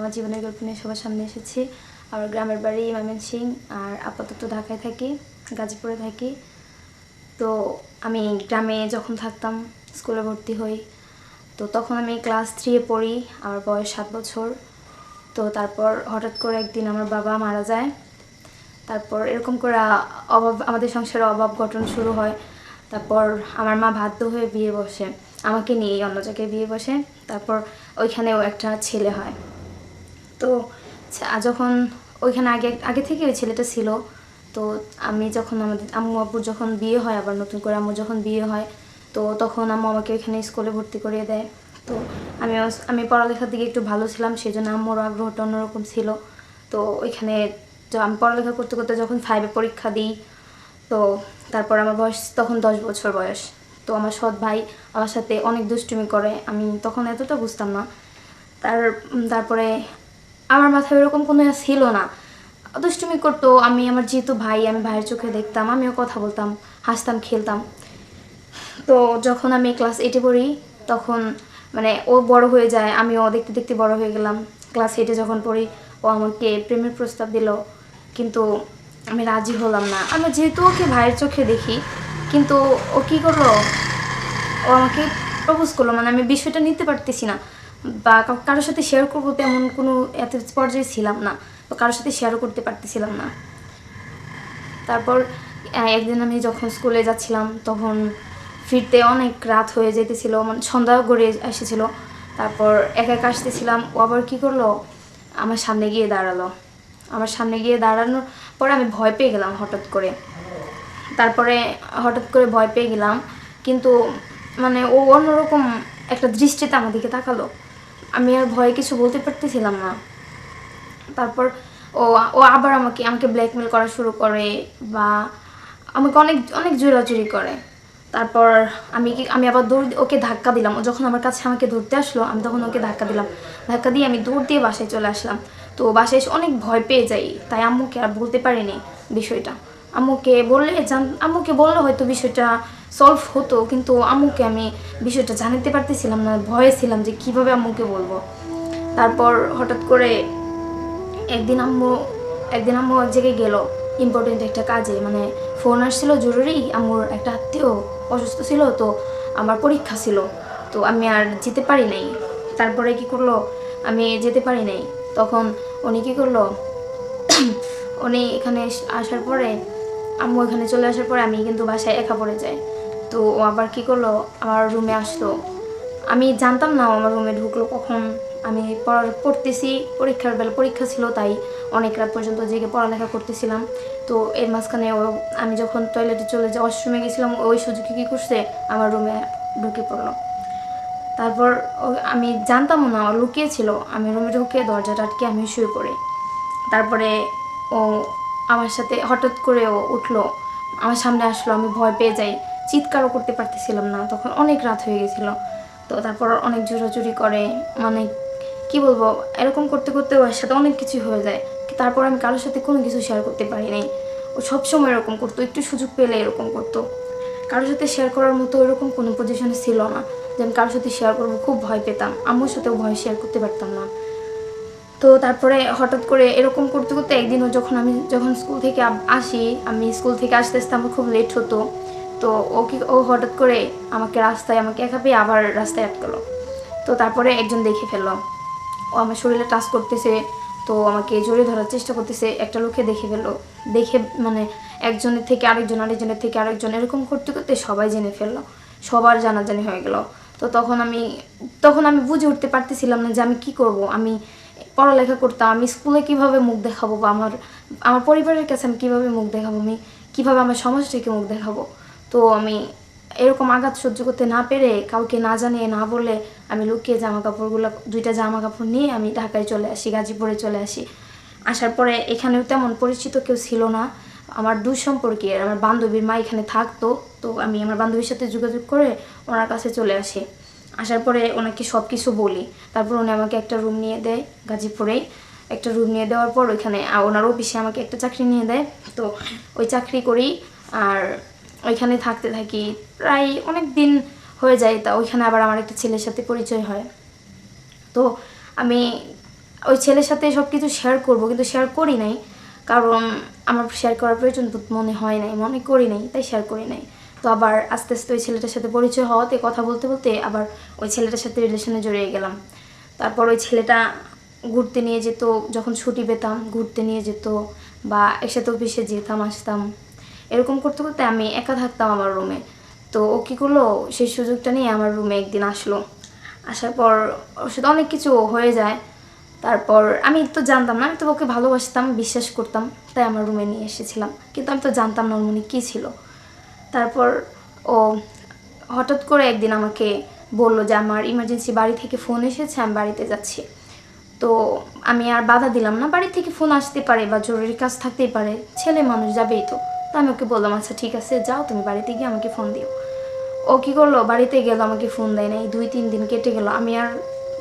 আমার জীবনের গল্প নিয়ে সবার সামনে এসেছি। আমার গ্রামের বাড়ি ময়মনসিং, আর আপাতত ঢাকায় থাকি, গাজীপুরে থাকি। তো আমি গ্রামে যখন থাকতাম, স্কুলে ভর্তি হই, তো তখন আমি ক্লাস থ্রিয়ে পড়ি, আমার বয়স সাত বছর। তো তারপর হঠাৎ করে একদিন আমার বাবা মারা যায়। তারপর এরকম করে অভাব, আমাদের সংসারে অভাব গঠন শুরু হয়। তারপর আমার মা বাধ্য হয়ে বিয়ে বসে। আমাকে নিয়ে অন্য জায়গায় বিয়ে বসে। তারপর ওইখানেও একটা ছেলে হয়। তো ছা- যখন ওইখানে আগে আগে থেকে ওই ছেলেটা ছিল, তো আমি যখন আমাদের, আম্মু আব্বুর যখন বিয়ে হয়, আবার নতুন করে আম্মু যখন বিয়ে হয়, তো তখন আম্মু আমাকে ওইখানে স্কুলে ভর্তি করিয়ে দেয়। তো আমি আমি পড়ালেখার দিকে একটু ভালো ছিলাম সেই জন্য আম্মুর আগ্রহটা অন্যরকম ছিল। তো ওইখানে আমি পড়ালেখা করতে করতে যখন ফাইভে পরীক্ষা দিই, তো তারপর আমার বয়স তখন দশ বছর বয়স। তো আমার সৎ ভাই আমার সাথে অনেক দুষ্টুমি করে, আমি তখন এতটা বুঝতাম না। তার তারপরে আমার মাথায় ওরকম কোনো ছিল না। দুষ্টুমি করতো, আমি আমার যেহেতু ভাই, আমি ভাইয়ের চোখে দেখতাম, আমিও কথা বলতাম, হাসতাম, খেলতাম। তো যখন আমি ক্লাস এইটে পড়ি, তখন মানে ও বড় হয়ে যায়, আমিও দেখতে দেখতে বড় হয়ে গেলাম। ক্লাস এইটে যখন পড়ি, ও আমাকে প্রেমের প্রস্তাব দিল, কিন্তু আমি রাজি হলাম না। আমি যেহেতু ওকে ভাইয়ের চোখে দেখি, কিন্তু ও কী করল? ও আমাকে প্রপোজ করল মানে আমি বিষয়টা নিতে পারতেছি না। বা কারোর সাথে শেয়ার করব তেমন কোনো এত পর্যায়ে ছিলাম না তো কারোর সাথে শেয়ারও করতে পারতেছিলাম না। তারপর একদিন আমি যখন স্কুলে যাচ্ছিলাম, তখন ফিরতে অনেক রাত হয়ে যেতেছিল মানে সন্ধ্যা গড়িয়ে এসেছিল। তারপর একা একা আসতেছিলাম, ও আবার কী করল? আমার সামনে গিয়ে দাঁড়াল। আমার সামনে গিয়ে দাঁড়ানোর পরে আমি ভয় পেয়ে গেলাম হঠাৎ করে। তারপরে হঠাৎ করে ভয় পেয়ে গেলাম, কিন্তু মানে ও অন্যরকম একটা দৃষ্টিতে আমার দিকে তাকালো। আমি আর ভয়ে কিছু বলতে পারতেছিলাম না। তারপর ও ও আবার আমাকে আমাকে ব্ল্যাকমেল করা শুরু করে বা আমাকে অনেক অনেক জোরাজুরি করে। তারপর আমি আমি আবার দৌড় ওকে ধাক্কা দিলাম। ও যখন আমার কাছে আমাকে ধরতে আসলো, আমি তখন ওকে ধাক্কা দিলাম। ধাক্কা দিয়ে আমি দৌড় দিয়ে বাসায় চলে আসলাম। তো বাসায় এসে অনেক ভয় পেয়ে যাই, তাই আম্মুকে আর বলতে পারিনি বিষয়টা। আম্মুকে বললে জান, আম্মুকে বললে হয়তো বিষয়টা সলভ হতো, কিন্তু আম্মুকে আমি বিষয়টা জানাতে পারতেছিলাম না, ভয়ে ছিলাম যে কীভাবে আম্মুকে বলব। তারপর হঠাৎ করে একদিন আম্মু একদিন আম্মু এক জায়গায় গেল ইম্পর্টেন্ট একটা কাজে মানে ফোন আসছিল জরুরি, আম্মুর একটা আত্মীয় অসুস্থ ছিল, তো আমার পরীক্ষা ছিল, তো আমি আর যেতে পারি নাই। তারপরে কি করল? আমি যেতে পারি নাই। তখন উনি কি করল? উনি এখানে আসার পরে, আম্মু এখানে চলে আসার পরে আমি কিন্তু বাসায় একা পড়ে যাই। তো ও আবার কি করল? আমার রুমে আসলো। আমি জানতাম না আমার রুমে ঢুকলো কখন। আমি পড়া পড়তেছি, পরীক্ষার বেলা পরীক্ষা ছিল তাই অনেক রাত পর্যন্ত জেগে পড়ালেখা করতেছিলাম। তো এর মাঝখানে ও আমি যখন টয়লেটে চলে যাই ওয়াশরুমে গেছিলাম, ওই সুযোগে কী করছে? আমার রুমে ঢুকে পড়ল। তারপর আমি জানতামও না, ও লুকিয়েছিল আমি রুমে ঢুকে দরজাটা আটকে আমি শুয়ে পড়ি। তারপরে ও আমার সাথে হঠাৎ করে ও উঠল। আমার সামনে আসলো, আমি ভয় পেয়ে যাই। চিৎকারও করতে পারতেছিলাম না, তখন অনেক রাত হয়ে গেছিল। তো তারপর অনেক জোরাজুরি করে মানে কি বলব, এরকম করতে করতে ওর সাথে অনেক কিছু হয়ে যায়। তারপর আমি কারোর সাথে কোনো কিছু শেয়ার করতে পারি নাই। ও সবসময় এরকম করতো, একটু সুযোগ পেলে এরকম করতো। কারোর সাথে শেয়ার করার মতো এরকম কোনো পজিশনে ছিল না, যে আমি কারোর সাথে শেয়ার করব, খুব ভয় পেতাম। আম্মুর সাথেও ভয় শেয়ার করতে পারতাম না। তো তারপরে হঠাৎ করে এরকম করতে করতে একদিনও যখন আমি, যখন স্কুল থেকে আসি, আমি স্কুল থেকে আসতে আসতে আমার খুব লেট হতো। তো ও কি, ও হঠাৎ করে আমাকে রাস্তায়, আমাকে একা পেয়ে আবার রাস্তায় আটকালো। তো তারপরে একজন দেখে ফেলল। ও আমার শরীরে টাচ করতেছে, তো আমাকে জড়িয়ে ধরার চেষ্টা করতেছে। একটা লোকে দেখে ফেলল। দেখে মানে একজনের থেকে আরেকজন, আরেকজনের থেকে আরেকজন এরকম করতে করতে সবাই জেনে ফেলল। সবার জানাজানি হয়ে গেল। তো তখন আমি তখন আমি বুঝে উঠতে পারতেছিলাম না যে আমি কি করব। আমি পড়ালেখা করতাম, আমি স্কুলে কীভাবে মুখ দেখাবো বা আমার আমার পরিবারের কাছে আমি কীভাবে মুখ দেখাবো? আমি কীভাবে আমার সমাজ থেকে মুখ দেখাবো? তো আমি এরকম আঘাত সহ্য করতে না পেরে কাউকে না জানিয়ে না বলে আমি লুকিয়ে জামা কাপড়গুলো দুইটা জামা কাপড় নিয়ে আমি ঢাকায় চলে আসি, গাজীপুরে চলে আসি। আসার পরে এখানেও তেমন পরিচিত কেউ ছিল না। আমার দূর সম্পর্কে, আমার বান্ধবীর মা এখানে থাকতো, তো আমি আমার বান্ধবীর সাথে যোগাযোগ করে ওনার কাছে চলে আসি। আসার পরে ওনাকে সব কিছু বলি। তারপর উনি আমাকে একটা রুম নিয়ে দেয় গাজীপুরেই। একটা রুম নিয়ে দেওয়ার পর ওইখানে ওনার অফিসে আমাকে একটা চাকরি নিয়ে দেয়। তো ওই চাকরি করি, আর ওইখানে থাকতে থাকি। প্রায় অনেক দিন হয়ে যায়, তা ওইখানে আবার আমার একটা ছেলের সাথে পরিচয় হয়। তো আমি ওই ছেলের সাথে সব কিছু শেয়ার করব, কিন্তু শেয়ার করি নাই। কারণ আমার শেয়ার করার প্রয়োজন বোধ মনে হয় নাই, মনে করি নাই, তাই শেয়ার করি নাই। তো আবার আস্তে আস্তে ওই ছেলেটার সাথে পরিচয় হওয়াতে, কথা বলতে বলতে আবার ওই ছেলেটার সাথে রিলেশনে জড়িয়ে গেলাম। তারপর ওই ছেলেটা ঘুরতে নিয়ে যেত, যখন ছুটি পেতাম, ঘুরতে নিয়ে যেত বা একসাথে অফিসে যেতাম, আসতাম। এরকম করতে করতে আমি একা থাকতাম আমার রুমে তো ও কী করল? সেই সুযোগটা নিয়ে আমার রুমে একদিন আসলো। আসার পর ওর অনেক কিছু হয়ে যায়। তারপর আমি তো জানতাম না, আমি তো ওকে ভালোবাসতাম, বিশ্বাস করতাম, তাই আমার রুমে নিয়ে এসেছিলাম। কিন্তু আমি তো জানতাম না ওর মনে কী ছিল। তারপর ও হঠাৎ করে একদিন আমাকে বলল যে, আমার ইমার্জেন্সি বাড়ি থেকে ফোন এসেছে, আমি বাড়িতে যাচ্ছি। তো আমি আর বাধা দিলাম না, বাড়ি থেকে ফোন আসতে পারে বা জরুরি কাজ থাকতেই পারে, ছেলে মানুষ যাবেই তো। তো আমি ওকে বললাম আচ্ছা ঠিক আছে, যাও, তুমি বাড়িতে গিয়ে আমাকে ফোন দিও। ও কী করল? বাড়িতে গেল, আমাকে ফোন দেয় নাই। দুই, তিন দিন কেটে গেল। আমি আর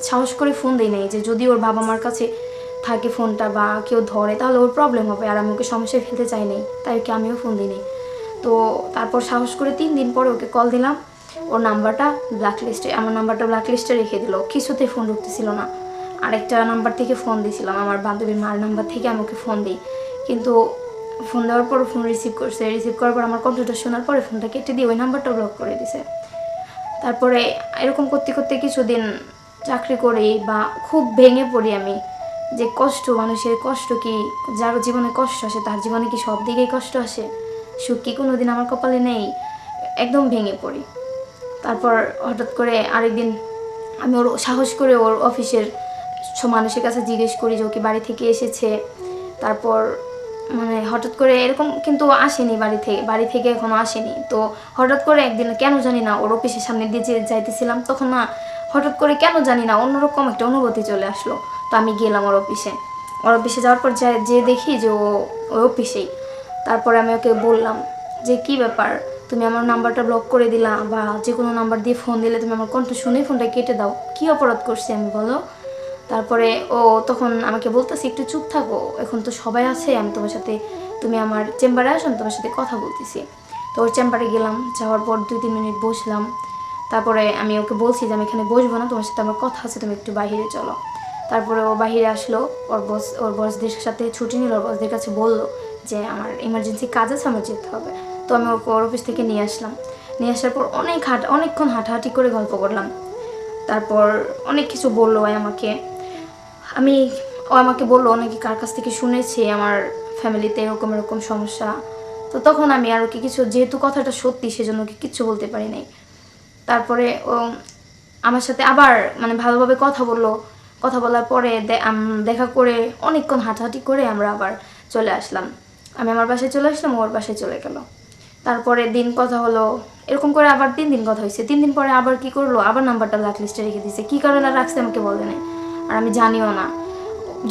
সাহস করে ফোন দিই নাই যে যদি ওর বাবা মার কাছে থাকে ফোনটা বা কেউ ধরে, তাহলে ওর প্রবলেম হবে আর আমি ওকে সমস্যায় ফেলতে চাই নাই, তাই ওকে আমিও ফোন দিই নাই। তো তারপর সাহস করে তিন দিন পরে ওকে কল দিলাম। ওর নাম্বারটা ব্ল্যাক লিস্টে আমার নাম্বারটা ব্ল্যাক লিস্টে রেখে দিল। কিছুতে ফোন ঢুকতেছিল না। আরেকটা নাম্বার থেকে ফোন দিয়েছিলাম আমার বান্ধবীর মার নাম্বার থেকে আমি ওকে ফোন দিই। কিন্তু ফোন দেওয়ার পর ফোন রিসিভ করছে রিসিভ করার পর আমার কম্পিউটার শোনার পরে ফোনটা কেটে দিয়ে ওই নাম্বারটা ব্লক করে দিছে। তারপরে এরকম করতে করতে কিছুদিন চাকরি করি বা খুব ভেঙে পড়ি আমি, যে কষ্ট, মানুষের কষ্ট কি, যার জীবনে কষ্ট আসে, তার জীবনে কি সব দিকেই কষ্ট আসে? সুখ কি কোনোদিন আমার কপালে নেই? একদম ভেঙে পড়ি। তারপর হঠাৎ করে আরেকদিন আমি ওর সাহস করে ওর অফিসের মানুষের কাছে জিজ্ঞেস করি যে ওকে বাড়ি থেকে এসেছে? তারপর মানে হঠাৎ করে এরকম কিন্তু আসেনি বাড়ি থেকে বাড়ি থেকে এখনও আসেনি। তো হঠাৎ করে একদিন কেন জানি না ওর অফিসের সামনে দিয়ে যাইতেছিলাম, তখন না হঠাৎ করে কেন জানি না অন্যরকম একটা অনুভূতি চলে আসলো। তো আমি গেলাম ওর অফিসে। ওর অফিসে যাওয়ার পর যা- দেখি যে ও, ওই অফিসেই। তারপরে আমি ওকে বললাম যে, কি ব্যাপার? তুমি আমার নাম্বারটা ব্লক করে দিলা বা যে কোনো নাম্বার দিয়ে ফোন দিলে তুমি আমার কণ্ঠ শুনেই ফোনটা কেটে দাও। কি অপরাধ করছি আমি বলো? তারপরে ও তখন আমাকে বলতেছে, একটু চুপ থাকো, এখন তো সবাই আছে, আমি তোমার সাথে, তুমি আমার চেম্বারে আসো তোমার সাথে কথা বলতেছি। তো ওর চেম্বারে গেলাম, যাওয়ার পর দুই তিন মিনিট বসলাম। তারপরে আমি ওকে বলছি যে, আমি এখানে বসবো না, তোমার সাথে আমার কথা আছে, তুমি একটু বাইরে চলো। তারপরে ও বাইরে আসলো, ওর বস, ওর বসদের সাথে ছুটি নিল, ওর বসদের কাছে বলল যে, আমার ইমার্জেন্সি কাজ আছে, আমার যেতে হবে। তো আমি ওকে, ওর অফিস থেকে নিয়ে আসলাম। নিয়ে আসার পর অনেক হাঁট, অনেকক্ষণ হাঁটাহাঁটি করে গল্প করলাম। তারপর অনেক কিছু বলল আমাকে। আমি, ও আমাকে বলল নাকি কার কাছ থেকে শুনেছি আমার ফ্যামিলিতে এরকম এরকম সমস্যা। তো তখন আমি আর ওকে কিছু, যেহেতু কথাটা সত্যি, সেজন্য ওকে কিচ্ছু বলতে পারি নাই। তারপরে ও আমার সাথে আবার মানে ভালোভাবে কথা বলল। কথা বলার পরে দেখা করে অনেকক্ষণ হাঁটাহাঁটি করে আমরা আবার চলে আসলাম। আমি আমার বাসায় চলে আসলাম ওর বাসায় চলে গেল। তারপরে দিন কথা হলো, এরকম করে আবার তিন দিন কথা হয়েছে। তিন দিন পরে আবার কি করল? আবার নাম্বারটা ব্ল্যাক লিস্টে রেখে দিয়েছে। কী কারণে রাখছে আমাকে বলে নাই। আর আমি জানিও না।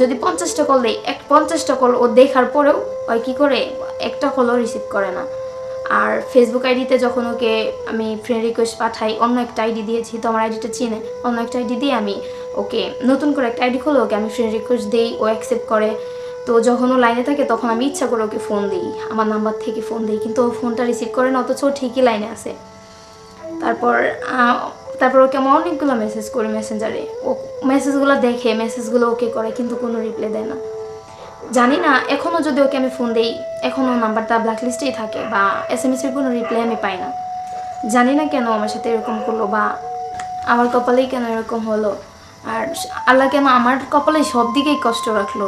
যদি পঞ্চাশটা কল দেয় এক পঞ্চাশটা কল ও দেখার পরেও ওই কী করে? একটা কলও রিসিভ করে না। আর ফেসবুক আইডিতে যখন ওকে আমি ফ্রেন্ড রিকোয়েস্ট পাঠাই, অন্য একটা আইডি দিয়েছি, তো আমার আইডিটা চিনে। অন্য একটা আইডি দিয়ে আমি ওকে, নতুন করে একটা আইডি খুলে ওকে আমি ফ্রেন্ড রিকোয়েস্ট দিই, ও অ্যাকসেপ্ট করে। তো যখন ও লাইনে থাকে, তখন আমি ইচ্ছা করে ওকে ফোন দিই। আমার নাম্বার থেকে ফোন দিই, কিন্তু ও ফোনটা রিসিভ করে না, অথচ ও ঠিকই লাইনে আছে। তারপর তারপর ওকে আমি অনেকগুলো মেসেজ করি মেসেঞ্জারে ও মেসেজগুলো দেখে মেসেজগুলো ওকে করে, কিন্তু কোনো রিপ্লাই দেয় না। জানি না এখনও যদি ওকে আমি ফোন দিই এখনও নাম্বারটা ব্ল্যাক লিস্টেই থাকে বা এস এম এসের কোনো রিপ্লাই আমি পাই না। জানি না কেন আমার সাথে এরকম করল বা আমার কপালেই কেন এরকম হলো। আর আল্লাহ কেন আমার কপালে সব দিকেই কষ্ট রাখল।